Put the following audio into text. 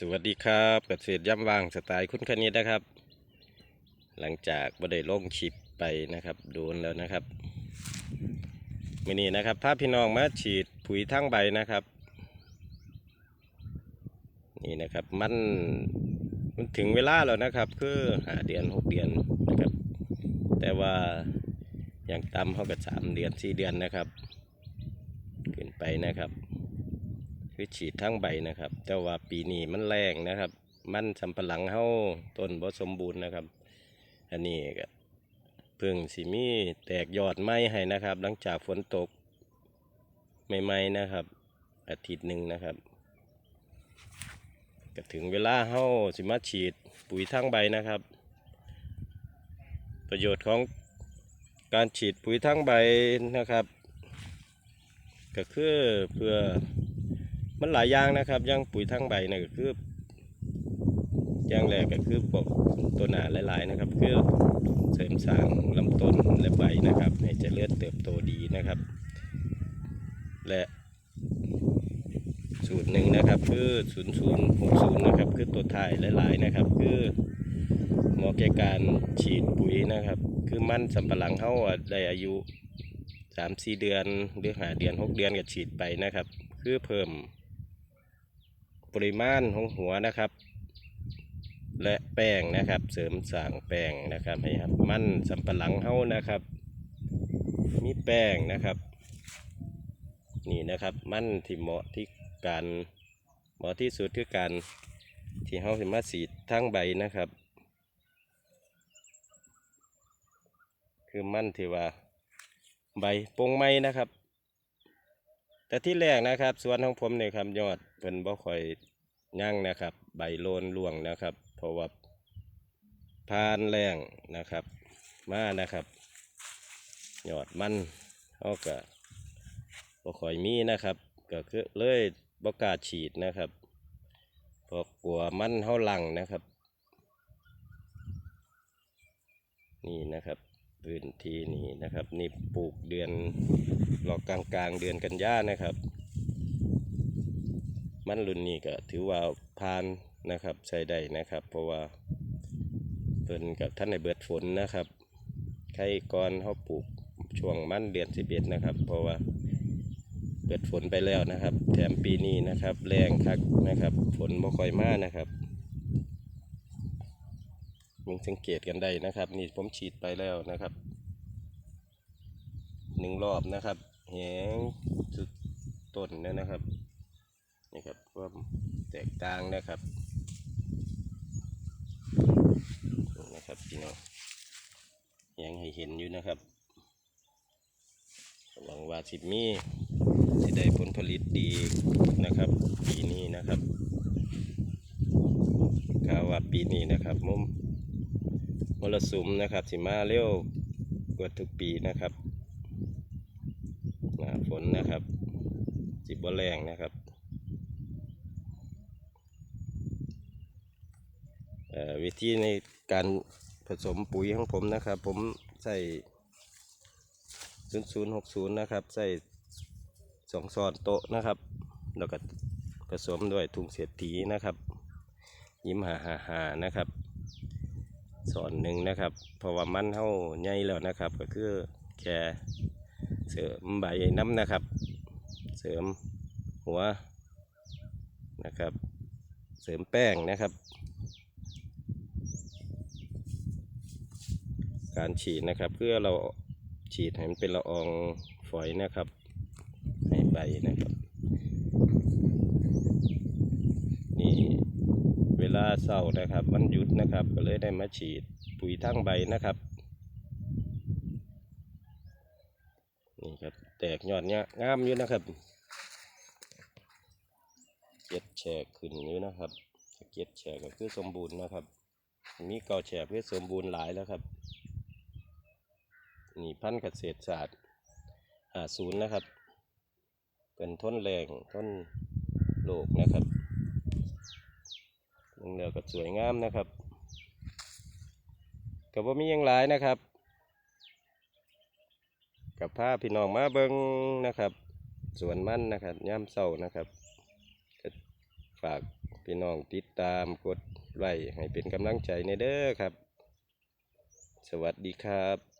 สวัสดีครับเกษตรย่ำว่างสไตล์คุณคณิตนะครับ หลังจากบ่ได้ลงชิปไปนะครับโดนแล้วนะครับวันนี้นะครับพาพี่น้องมาฉีดปุ๋ยทั้งใบนะครับ นี่นะครับมันมันถึงเวลาแล้วนะครับ คือหาเดือนหกเดือนนะครับ แต่ว่าอย่างต่ำเขาก็สามเดือนสี่เดือนนะครับ ขึ้นไปนะครับ คือฉีดทั้งใบนะครับ แต่ว่าปีนี้มันแรงนะครับ มันสำปะหลังเฮาต้นบ่สมบูรณ์นะครับ อันนี้ก็เพิ่งสิมีแตกยอดไม้ให้นะครับ หลังจากฝนตกใหม่ๆนะครับ อาทิตย์หนึ่งนะครับก็ถึงเวลาเฮาสิมาฉีดปุ๋ยทั้งใบนะครับ ประโยชน์ของการฉีดปุ๋ยทั้งใบนะครับ ก็คือเพื่อ มันหลายอย่างนะครับอย่างปุ๋ยทั้งใบนี่ยก็คืออย่างแรกก็คือปกตัวหนาหลาย ๆ นะครับ คือเสริมสร้างลำต้นและใบนะครับ ให้เจริญเติบโตดีนะครับ และสูตรหนึ่งนะครับ คือศูนย์ศูนย์หกศูนย์นะครับ คือตัวถ่ายหลาย ๆ นะครับ คือเหมาะแก่การฉีดปุ๋ยนะครับ คือมันสำปะหลังเขาได้อายุสามสี่เดือนหรือหาเดือนหกเดือนก็ฉีดไปนะครับ คือเพิ่ม ปริมาณของหัวนะครับ และแป้งนะครับ เสริมสางแป้งนะครับให้ครับมันสำปะหลังเฮานะครับ มีแป้งนะครับ นี่นะครับมันที่เหมาะที่การเหมาะที่สุดคือการที่เฮาสิมาสีทั้งใบนะครับ คือมันที่ว่าใบปงไม้นะครับ แต่ที่แรกนะครับ สวนของผมเนี่ยครับยอดเพิ่นบ่ค่อยยั่งนะครับ ใบโลนล่วงนะครับ เพราะว่าพานแรงนะครับ มานะครับยอดมันเขาก็บ่ค่อยมีนะครับ ก็คือเลยบ่กล้าฉีดนะครับเพราะกลัวมันเฮาหลังนะครับ นี่นะครับ พื้นที่นี้นะครับ นี่ปลูกเดือนรอกลางกลางๆเดือนกันยานะครับ มันรุ่นนี้ก็ถือว่าผ่านนะครับใช้ได้นะครับ เพราะว่าเพิ่นกับท่านในเบิดฝนนะครับใครก่อนเขาปลูกช่วงมันเดือนสิบเอ็ดนะครับ เพราะว่าเบิดฝนไปแล้วนะครับ แถมปีนี้นะครับ แรงคักนะครับ ฝนบ่ค่อยมากนะครับ มึงสังเกตกันได้นะครับ นี่ผมฉีดไปแล้วนะครับหนึ่งรอบนะครับแหงสุดต้นเนี่ยนะครับนี่ครับความแตกต่างนะครับนะครับพี่น้องแหงให้เห็นอยู่นะครับหวังว่าสิบมีสิได้ผลผลิตดีนะครับ ปีนี้นะครับข่าวว่าปีนี้นะครับมุม รสุมนะครับสิมาเร็วกว่าทุกปีนะครับหนาฝนนะครับสิบบแรงนะครับวิธีในการผสมปุ๋ยของผมนะครับ ผมใส่0060 นะครับ ใส่สองซอนโต๊ะนะครับ แล้วก็ผสมด้วยถุงเศรษฐีนะครับ ยิ้มหาหาหานะครับ สอนหนึ่งนะครับ เพราะว่ามันเท่าใหญ่แล้วนะครับ ก็คือแค่เสริมใบน้ำนะครับ เสริมหัวนะครับ เสริมแป้งนะครับ การฉีดนะครับเพื่อเราฉีดให้มันเป็นละอองฝอยนะครับ ให้ใบนะครับ นี่ เว ลาเศร้านะครับวันหยุดนะครับก็เลยได้มาฉีดปุ๋ยทั้งใบนะครับนี่ครับแตกยอดเนี้ยงามอยู่นะครับเก็ดแฉกขึ้นอยู่นะครับเก็ดแฉกก็คือสมบูรณ์นะครับ มีเก่าแฉกเพื่อสมบูรณ์หลายแล้วครับนี่พันธุ์เกษตรศาสตร์หาศูนย์นะครับเป็นทนแรงทนโลกนะครับ ลงเรือก็สวยงามนะครับกับว่ามียังหลายนะครับ กับผ้าพี่น้องมาเบิงนะครับ สวนมันนะครับย่ามเศร้านะครับฝากพี่น้องติดตามกดไลค์ให้เป็นกำลังใจในเด้อครับ สวัสดีครับ